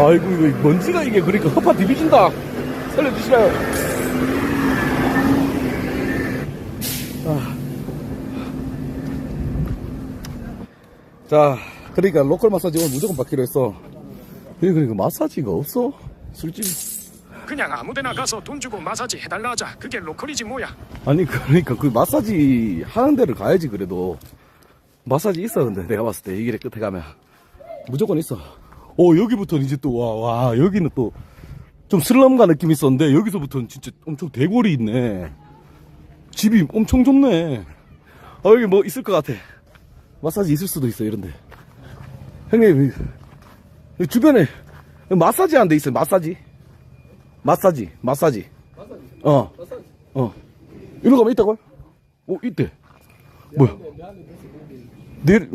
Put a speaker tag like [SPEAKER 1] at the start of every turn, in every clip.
[SPEAKER 1] 아이고 이거 먼지가 이게 그러니까 허파 디비진다. 살려주시나요. 아. 자 그러니까 로컬 마사지 오늘 무조건 받기로 했어. 여기 그러니까 마사지가 없어? 술집
[SPEAKER 2] 그냥 아무데나 가서 돈 주고 마사지 해달라 하자. 그게 로컬이지 뭐야.
[SPEAKER 1] 아니 그러니까 그 마사지 하는 데를 가야지 그래도. 마사지 있어 근데. 내가 봤을 때 이 길의 끝에 가면. 무조건 있어 어 여기부터는 이제 또 와 와 여기는 또 좀 슬럼가 느낌 있었는데 여기서부터는 진짜 엄청 대골이 있네 집이 엄청 좁네 아 여기 뭐 있을 것 같아 마사지 있을 수도 있어 이런데 형님 주변에 마사지 한데 있어요 마사지 마사지 마사지 어 어. 이리 가면 있다고요? 어, 있대. 뭐야? 내일,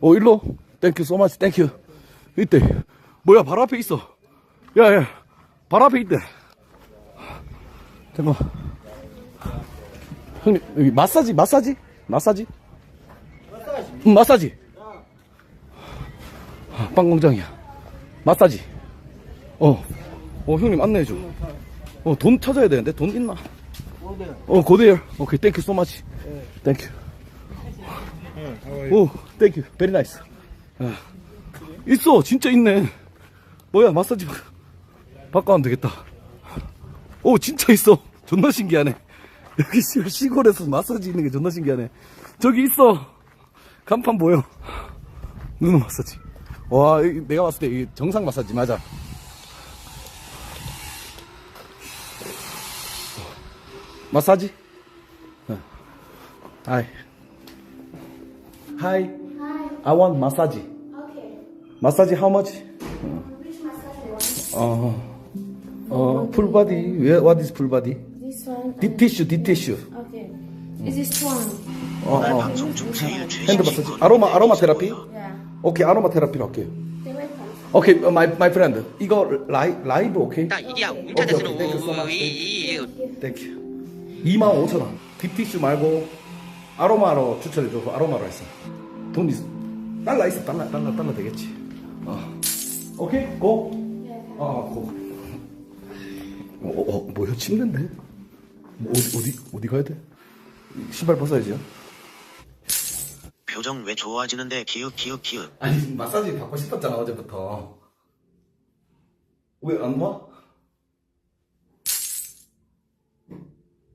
[SPEAKER 1] 어, 일로? 땡큐, 소마치, 땡큐. 있대. 뭐야, 바로 앞에 있어. 야, 야, 바로 앞에 있대. 잠깐만. 형님, 여기 마사지, 마사지? 마사지? 응, 마사지. 아, 빵 공장이야. 마사지. 어, 어, 형님 안내해줘. 어, 돈 찾아야 되는데, 돈 있나? 어, 고대열. 오케이, 땡큐 much. 땡큐. 오, 땡큐. 베리 나이스. 아, 있어, 진짜 있네. 뭐야, 마사지 하면 되겠다. 오, 진짜 있어. 존나 신기하네. 여기 시- 시골에서 마사지 있는 게 존나 신기하네. 저기 있어. 간판 보여. 눈 마사지. 와, 이- 내가 봤을 때이 정상 마사지 맞아. 마사지? 어. Want massage.
[SPEAKER 3] Okay.
[SPEAKER 1] Massage how much? 어, 어, full body. Where, what is full body?
[SPEAKER 3] This one.
[SPEAKER 1] Deep tissue, deep tissue.
[SPEAKER 3] Okay. Is this one?
[SPEAKER 1] 어, 어.
[SPEAKER 4] 방송
[SPEAKER 1] 핸드 마사지. 아로마, 아로마 테라피?
[SPEAKER 3] Yeah.
[SPEAKER 1] 오케이, 아로마 테라피로 할게요. 오케이, 어, my, my friend. 이거 라이, 라이브 오케이?
[SPEAKER 4] 나 이리야
[SPEAKER 1] 오케이,
[SPEAKER 4] 웅차대스로
[SPEAKER 1] 오케이. Thank you so much.
[SPEAKER 4] 이
[SPEAKER 1] 땡큐. 25,000원. 딥티슈 말고 아로마로 추천해줘. 아로마로 했어. 돈 있어. 달러 있어. 달러, 달러, 달러 되겠지. 어. 오케이, 고. 어, 고. 어, 어, 어, 뭐야, 침대인데? 뭐 어디, 어디, 어디 가야 돼? 신발 벗어야지요.
[SPEAKER 4] 표정 왜 좋아지는데 기윽 기윽 기윽
[SPEAKER 1] 아니, 마사지 받고 싶었잖아, 어제부터. 왜 안 와?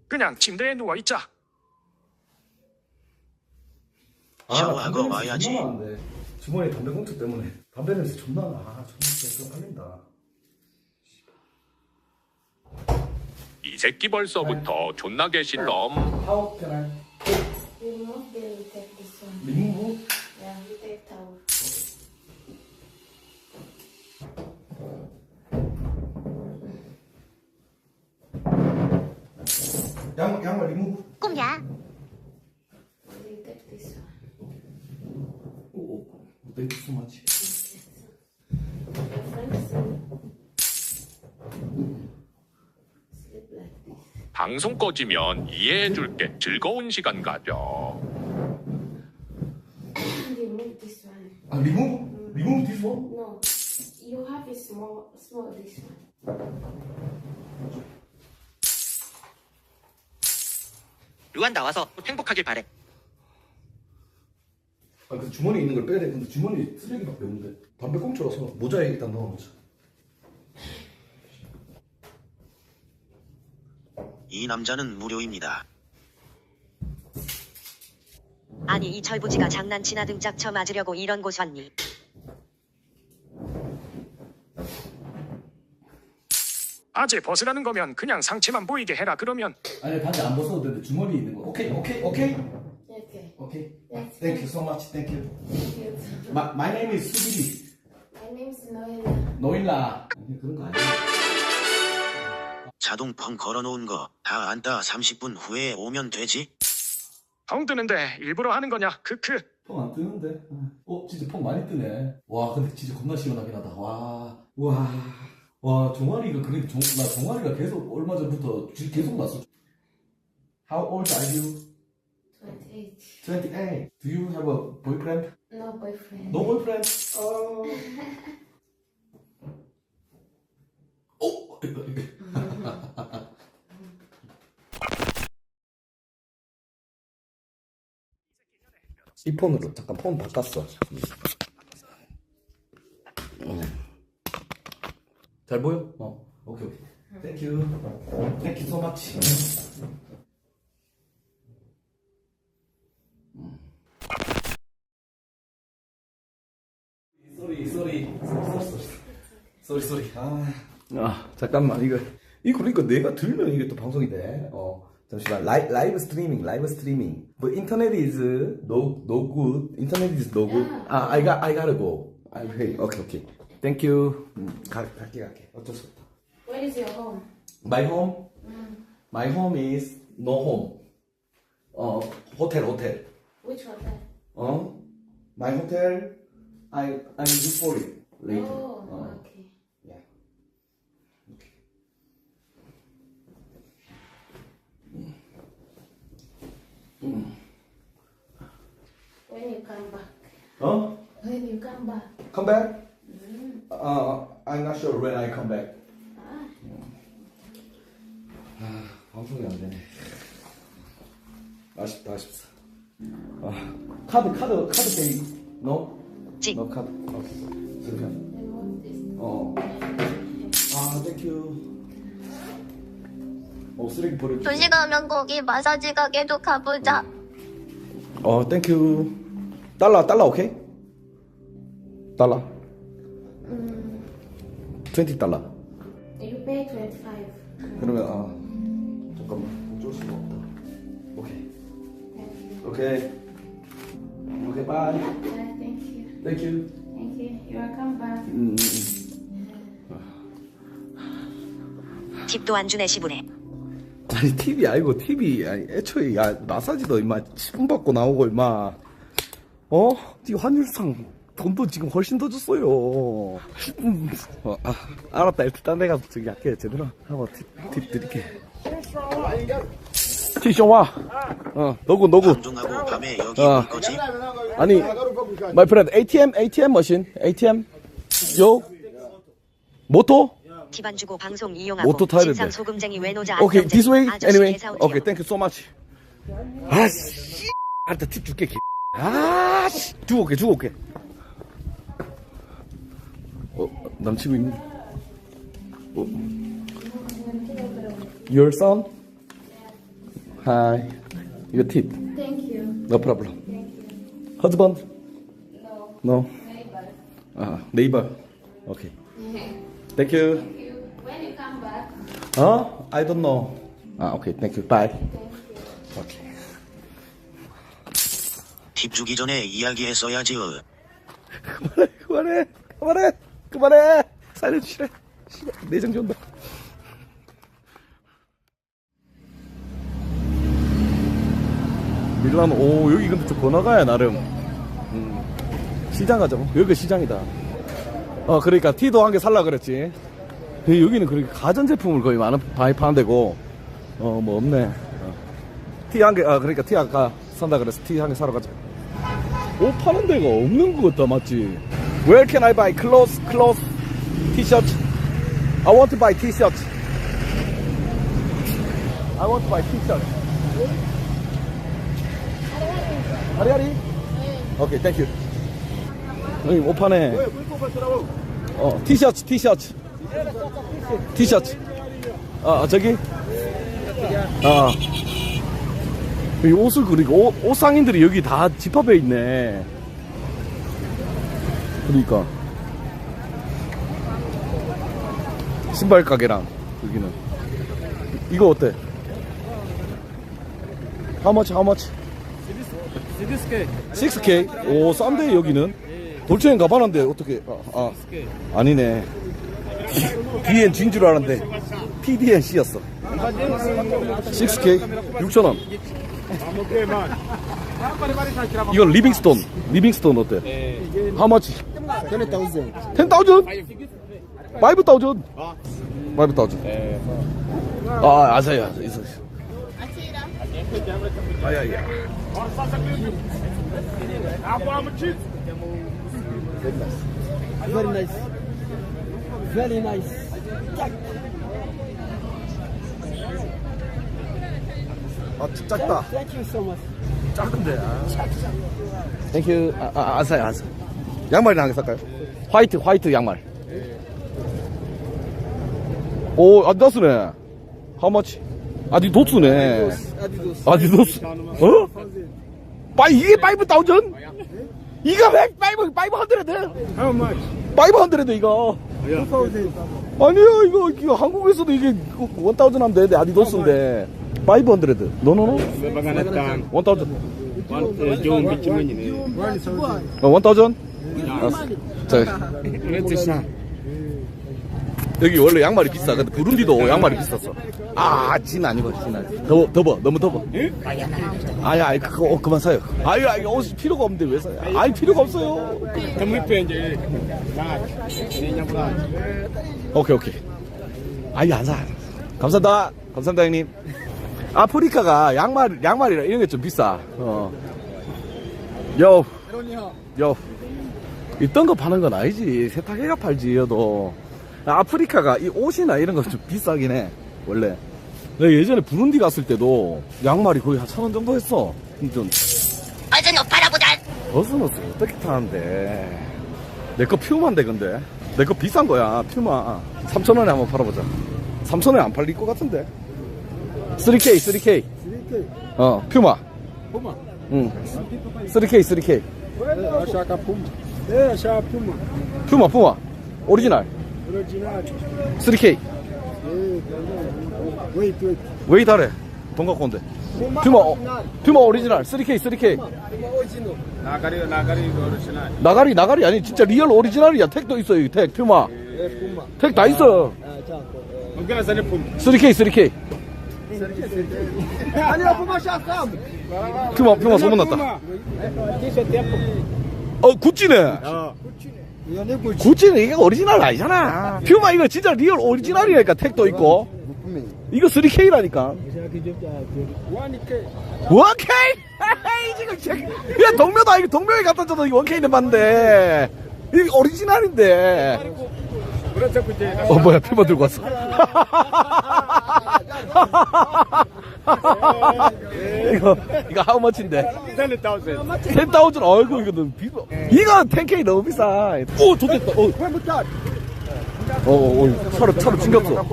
[SPEAKER 2] 그냥 침대에 누워 있자.
[SPEAKER 4] 샤워하고
[SPEAKER 1] 담배 냄새
[SPEAKER 4] 와야지.
[SPEAKER 1] 주머니에 담배 꽁초 때문에 담배 냄새 존나 나. 아, 존나 좀 빨린다.
[SPEAKER 5] 이 새끼 벌써부터 존나게 실럼.
[SPEAKER 1] How can I
[SPEAKER 3] Remove the we take this one.
[SPEAKER 1] remove?
[SPEAKER 3] Yeah, we take towel.
[SPEAKER 1] 양, 양말 remove?
[SPEAKER 6] 꿈야
[SPEAKER 3] this one.
[SPEAKER 1] 오, so much.
[SPEAKER 3] Your
[SPEAKER 5] 방송 꺼지면 이해해줄게. 즐거운 시간 가져.
[SPEAKER 3] Remove this one.
[SPEAKER 1] 아, remove? remove this one?
[SPEAKER 3] No, you have a small, small this one.
[SPEAKER 4] 루안 나와서 행복하길 바래
[SPEAKER 1] 아, 그 주머니에 있는 걸 빼야 돼. 근데 주머니 쓰레기밖에 없는데. 담배 꽁초라서 모자에 일단 넣어놓자.
[SPEAKER 4] 이 남자는 무료입니다
[SPEAKER 6] 아니 이 철부지가 장난치나 등짝 쳐 맞으려고 이런 곳 왔니
[SPEAKER 2] 아재 벗으라는 거면 그냥 상체만 보이게 해라. 그러면
[SPEAKER 1] 아니, 반지 안 벗어도 되는데 주머니에 있는 거. 오케이, 오케이, 오케이.
[SPEAKER 3] Okay.
[SPEAKER 1] 오케이.
[SPEAKER 3] Yes.
[SPEAKER 1] Thank you so much. Thank you.
[SPEAKER 3] Thank you.
[SPEAKER 1] My, my name is 수빈이.
[SPEAKER 3] My name's Noelia.
[SPEAKER 1] 노일라. 아니, 그런 거 아니야.
[SPEAKER 4] 자동 펑 걸어놓은 거 다 안따 30분 후에 오면 되지
[SPEAKER 2] 펑 뜨는데 일부러 하는 거냐? 크크.
[SPEAKER 1] phong 안 뜨는데. 어, 진짜 phong 많이 뜨네. 와, 근데 진짜 겁나 시원하긴 하다. 와, 와, 와, 종아리가 그래, 종, 나 종아리가 계속 얼마 전부터 지- 계속 났어. How old are you?
[SPEAKER 3] 28.
[SPEAKER 1] 28. Do you have a boyfriend?
[SPEAKER 3] No boyfriend.
[SPEAKER 1] No boyfriend? 어. 이 폰으로 잠깐 폰 바꿨어. 음. 잘 보여? 어. 오케이 오케이. 땡큐. 땡큐 much. 쏘리 쏘리 쏘리 쏘리 아, 아 잠깐만 이거 이거 그러니까 내가 들면 이게 또 방송이 돼. 어 잠시만 라이, 라이브 스트리밍 라이브 스트리밍. But internet is no no good. Internet is no good. 아 I got I gotta go. I hey 오케이 오케이. Thank you. 음, 가 갈게 갈게. 어쩔 수 없다.
[SPEAKER 3] Where is your home?
[SPEAKER 1] My home. My home is no home. 어 호텔 호텔.
[SPEAKER 3] Which hotel?
[SPEAKER 1] 어 My hotel. I I look for it later.
[SPEAKER 3] Oh,
[SPEAKER 1] 어.
[SPEAKER 3] okay. When you come back?
[SPEAKER 1] 어?
[SPEAKER 3] When you come back?
[SPEAKER 1] Come back? Uh, I'm not sure when I come back. 아, 방송이 안 되네. 아쉽다, 아쉽다. 아, 카드, 카드, 카드 페이. No?
[SPEAKER 6] 찍.
[SPEAKER 1] No 카드. 오케이. 쓰레기 버려.
[SPEAKER 7] 도시 가면 거기 마사지 가게도 가보자.
[SPEAKER 1] 어, 땡큐. 달러, 달러, 오케이? 달러. 20 달러.
[SPEAKER 3] You pay 25.
[SPEAKER 1] 그러면 아 잠깐만 어쩔 수가 없다. 오케이. 오케이. 오케이 바이.
[SPEAKER 3] Yeah, thank you.
[SPEAKER 1] 땡큐.
[SPEAKER 3] Thank you. You are come back.
[SPEAKER 1] 음,
[SPEAKER 6] 팁도 안 주네 시부네.
[SPEAKER 1] 아니 TV 아니고 TV 아니 애초에 야 마사지도 임마 10분 받고 나오고 임마 어? 이 환율상 돈도 지금 훨씬 더 줬어요. 10분 어, 아, 알았다 일단 가서 저기 할게 제대로 하고 팁, 팁 드릴게. 티쇼와 어 너구 너구
[SPEAKER 4] 방종하고 밤에 여기
[SPEAKER 1] 어.
[SPEAKER 4] 올 거지?
[SPEAKER 1] 아니, my friend, ATM, ATM 머신, ATM, 요, 모토,
[SPEAKER 6] 팁안 주고 방송 이용하고
[SPEAKER 1] 모토 타야
[SPEAKER 6] 진상
[SPEAKER 1] 된대.
[SPEAKER 6] 소금쟁이 외노자
[SPEAKER 1] 오케이,
[SPEAKER 6] 안경쟁이,
[SPEAKER 1] this way,
[SPEAKER 6] 아저씨
[SPEAKER 1] anyway,
[SPEAKER 6] 개사오지요.
[SPEAKER 1] 오케이, thank you so much. 아, 씨, 알았다, 팁 줄게, 개. 아, 씨, 주고 올게, 주고 올게. 어, 남친구 있니? 어. Your son? Hi. 이거 팁.
[SPEAKER 3] Thank you.
[SPEAKER 1] No problem.
[SPEAKER 3] Thank you.
[SPEAKER 1] Husband?
[SPEAKER 3] No.
[SPEAKER 1] No.
[SPEAKER 3] Neighbor.
[SPEAKER 1] 아, 네이버. 오케이. Thank you.
[SPEAKER 3] Thank you. When you come back?
[SPEAKER 1] 어? I don't know. 아, 오케이. Thank you. Bye.
[SPEAKER 3] Thank you.
[SPEAKER 1] 오케이.
[SPEAKER 4] 팁 주기 전에 이야기했어야지. 어.
[SPEAKER 1] 그만해, 그만해, 그만해, 그만해. 살려주시래. 내장 좋다. 밀라노, 오, 여기 근데 좀 번화가야, 나름. 음. 시장 가자고. 여기가 시장이다. 어, 그러니까 티도 한 개 살라 그랬지. 근데 여기는 그렇게 가전제품을 거의 많은, 많이 파는 데고, 어, 뭐 없네. 어. 티한 개, 아, 그러니까 티 아까 산다 그래서 티 한 개 사러 가자. 옷 파는 데가 없는 것 같다 맞지? Where can I buy clothes, clothes, t-shirt? I want to buy t-shirt. I want to buy t-shirt. 아리아리? 오케이, 땡큐. 여기 옷 파네. 어, 티셔츠, 티셔츠. 티셔츠. 아, 저기? 아. 이 옷을 그리고 옷, 옷 상인들이 여기 다 집합해 있네. 그러니까 신발 가게랑 여기는 이거 어때? How much? How much? 6K. 6K? 오 싼데 여기는 돌체인 가봐놨는데 어떻게? 아, 아 아니네. D엔 G인 줄 알았는데 PDN C였어. 6K 6,000원. 이건 리빙스톤. 리빙스톤 어때? How much? 10,000. 10,000? 5,000. 5,000. 아, 아사야. 있어. 아야야.
[SPEAKER 8] Very nice. very nice.
[SPEAKER 1] 아, 작다. Thank you so much. 작은데. 아. 땡큐. 아, 아, 안 사요, 안 사. 양말이나 한개 살까요? 화이트, 화이트 양말. 오, 아디다스네. How much? 아디도스네. 아디도스. 어? 빠이 이게 파이브 다운전? 네? 이거 왜 파이브 파이브 헌드레드?
[SPEAKER 2] How much?
[SPEAKER 1] 파이브 헌드레드 이거. 아니요, 이거, 이거 한국에서도 이게 1,000 하면 되는데, 아디도스인데. 500. 노노노? 1,000. 어, 1,000? 알았어. 자, 여기 원래 양말이 비싸. 근데 부룬디도 양말이 비쌌어. 아, 진 아니고, 진 아니고. 더워, 더워. 너무 더워. 아야, 아이, 그거 옷 그만 사요. 아유, 아이, 옷이 필요가 없는데 왜 사요? 아이, 필요가 없어요. 오케이, 오케이. 아이, 안 사. 감사합니다. 감사합니다, 형님. 아프리카가 양말, 양말이라 이런 게 좀 비싸. 어. 요. 요. 있던 거 파는 건 아니지. 세탁해가 팔지, 여도. 아프리카가 이 옷이나 이런 거 좀 비싸긴 해. 원래. 내가 예전에 부룬디 갔을 때도 양말이 거의 한 천 원 정도 했어. 좀
[SPEAKER 7] 어서 높아라보다.
[SPEAKER 1] 버스너스 어떻게 타는데? 내 거 퓨마인데 근데. 내 거 비싼 거야 퓨마. 3천 원에 한번 팔아보자. 3천 원에 안 팔릴 것 같은데. 3K 3K 3K 어 퓨마. 퓨마. 응. 3K 3K 퓨마 퓨마. 오리지널 3K 왜 이다래. 돈 갖고 온대 퓨마 어, 퓨마 오리지널. 3K 3K 나가리 나가리 아니 진짜 리얼 오리지널이야. 택도 있어 여기 택 퓨마. 택 다 있어. 3K 3K 퓨마 퓨마 소문났다. 어 구찌네. 구찌 는 이게 오리지널 아니잖아. 퓨마 이거 진짜 리얼 오리지널이니까 택도 있고. 이거 3K라니까. 1K? 지금 제- 야 동묘도 아니고 동묘에 갖다 줘도 이거 1K는 맞는데 이게 오리지널인데. 어 뭐야 피만 들고 왔어 이거 이거 하우 머치인데 10,000 어이구 이거 너무 비싸 이거 10K 너무 비싸 오 좋겠다 어. 어, 어, 어 차로 차로 튕겼어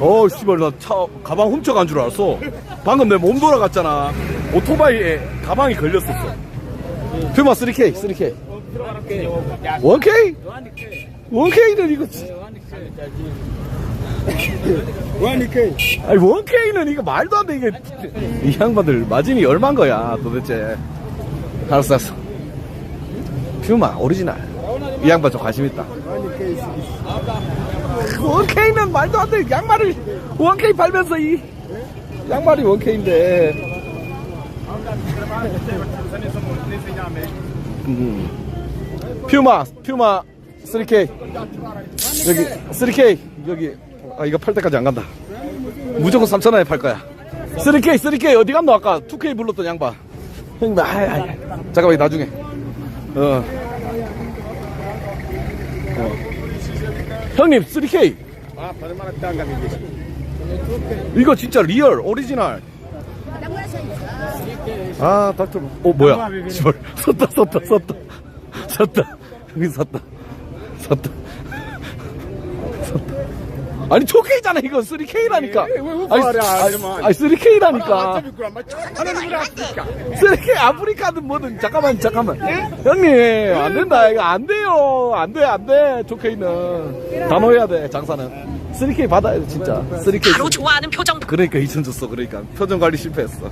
[SPEAKER 1] 어, 씨발, 나 차, 가방 훔쳐간 줄 알았어. 방금 내 몸 돌아갔잖아. 오토바이에 가방이 걸렸었어. 퓨마 3K, 3K. 1K? 1K는 이거. 1K. 아니, 1K는 이거 말도 안 돼, 이게. 이 양반들 마진이 얼만 거야, 도대체. 알았어, 알았어. 퓨마, 오리지널. 이 양반 좀 관심 있다. 1K는 말도 안 돼. 양말을 1K 팔면서 이 양말이 1K인데. 음. 퓨마, 퓨마 3K. 여기 3K 여기 아 이거 팔 때까지 안 간다. 무조건 3,000원에 팔 거야. 3K, 3K 어디 갔노? 아까 2K 불렀던 양반. 형님, 아, 아, 아. 잠깐만 나중에. 어. 형님 3K 이거 진짜 리얼 오리지널. 아 닥터 어 뭐야? 씨발. 섰다 섰다 섰다. 섰다. 여기 섰다. 섰다. 섰다 아니 2K잖아 이거. 3K라니까. 아니, 아니, 아니 3K라니까. 3K 아프리카든 뭐든. 잠깐만 잠깐만. 형님 안 된다. 이거 안 돼요. 안 돼 안 돼 2K는. 단호해야 돼 장사는. 3K 받아야 돼 진짜. 3K
[SPEAKER 6] 바로 좋아하는 표정.
[SPEAKER 1] 그러니까 2천 줬어 그러니까. 표정 관리 실패했어.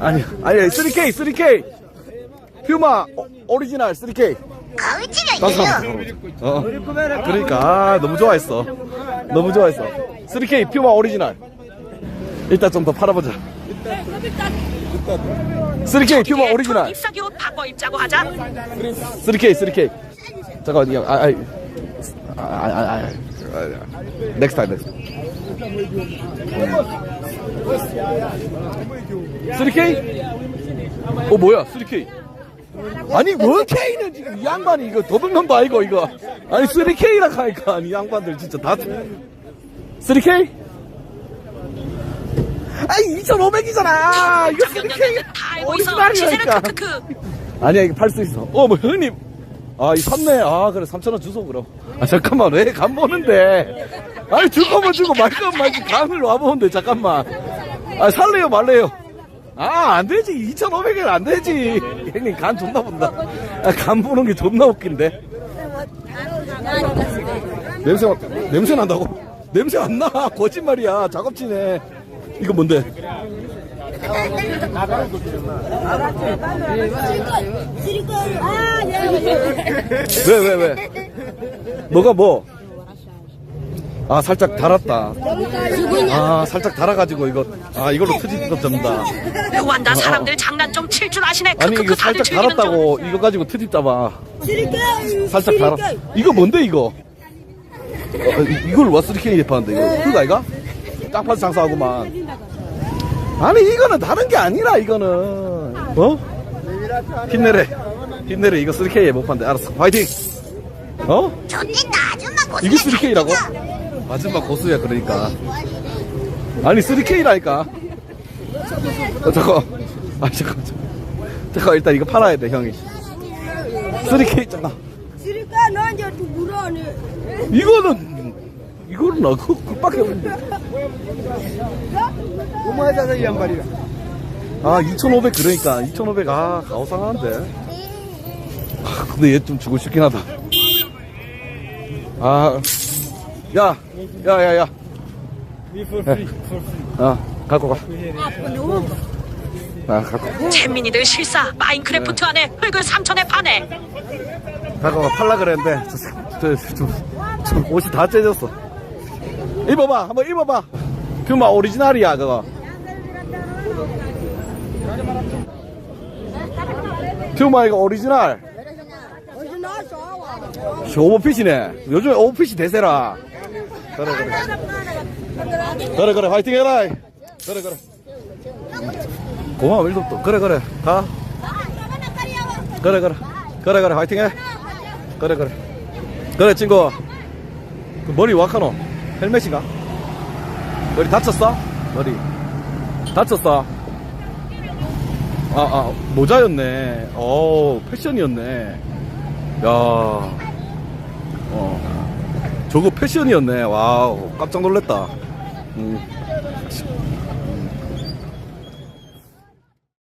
[SPEAKER 1] 아니 아니 3K 3K 퓨마 오- 오리지널 3K
[SPEAKER 7] 거울치가
[SPEAKER 1] 어. 그러니까 아, 너무 좋아했어 너무 좋아했어. 3K 퓨마 오리지널. 일단 좀 더 팔아보자. 3K 퓨마 오리지널.
[SPEAKER 6] 잎사귀 옷 바꿔 입자고 하자.
[SPEAKER 1] 3K 3K 잠깐만 이거 아, 아, 아, 아, 아, 아, 넥스트 타임 넥스트 3K? 어 뭐야 3K 아니 1K는 지금 이 양반이 이거 도둑놈도 아니고 이거. 아니 3K라 하니까 이 양반들 진짜 다 3K? 아이 2,500이잖아. 이거 쓰리케이
[SPEAKER 8] 다 알고 있어.
[SPEAKER 1] 오리지널이라니까.
[SPEAKER 8] 시세는 크크크.
[SPEAKER 1] 아니야 이거 팔 수 있어. 어뭐 형님. 아이 샀네. 아 그래 3,000원 주소 그럼. 아 잠깐만 왜 간 보는데? 아니 줄 거면 주고 말 거면 말지 간을 와보는데 잠깐만. 아 살래요 말래요 아 안 되지. 2,500엔 안 되지. 형님 간 존나 본다. 아, 간 보는 게 존나 웃긴데. 냄새 맡- 냄새 난다고? 냄새 안 나. 거짓말이야. 작업지네 이거 뭔데? 왜, 왜, 왜? 뭐가 뭐? 아, 살짝 달았다. 아, 살짝 달아가지고 이거, 아, 이걸로 트집도 잡는다.
[SPEAKER 8] 요한다 사람들 장난 좀 칠 줄 아시네.
[SPEAKER 1] 아니, 이거 살짝. 달았다고 이거 가지고 트집 잡아. 살짝 달았. 이거 뭔데, 이거? 어, 이- 이걸 와스리케이 파는데, 이거. 그거 아이가? 짝파스 장사하고만. 아니, 이거는 다른 게 아니라, 이거는. 어? 힘내래. 힘내래. 이거 3K에 못 판대. 알았어. 화이팅! 어? 이게 3K라고? 아줌마 고수야 그러니까. 아니 3K라니까. 어, 잠깐 아 잠깐 잠깐 일단 이거 팔아야 돼 형이. 3K 잠깐
[SPEAKER 9] 쓰리까 너 이제 또 물어네.
[SPEAKER 1] 이거는 이거는 나 그, 그밖에 없는데
[SPEAKER 9] 고마워서 이 양반이가.
[SPEAKER 1] 아2,500 그러니까. 2,500 아 가오상한데. 아, 근데 얘 좀 주고 싶긴 하다. 아 야야야야 야, 야. 아 갖고 가 아, 갖고,
[SPEAKER 8] 잼민이들 실사 마인크래프트 안에 흙을 3천에 파네.
[SPEAKER 1] 갖고 가 팔라 그랬는데, 저, 저, 저, 저 옷이 다 찢었어. 입어봐, 한번 입어봐. 퓨마 오리지널이야, 그거. 퓨마 이거 오리지널. 오버핏이네. 요즘에 오버핏이 대세라. 그래, 그래. 그래, 그래, 화이팅 해라. 그래, 그래. 고마워, 일도 또. 그래, 그래. 가. 그래, 그래. 그래, 그래, 화이팅 해. 그래, 그래. 그래, 친구. 그 머리 와카노. 헬멧인가? 머리 다쳤어? 머리. 다쳤어? 아, 아, 모자였네. 어 패션이었네. 야, 어, 저거 패션이었네. 와우, 깜짝 놀랐다. 음.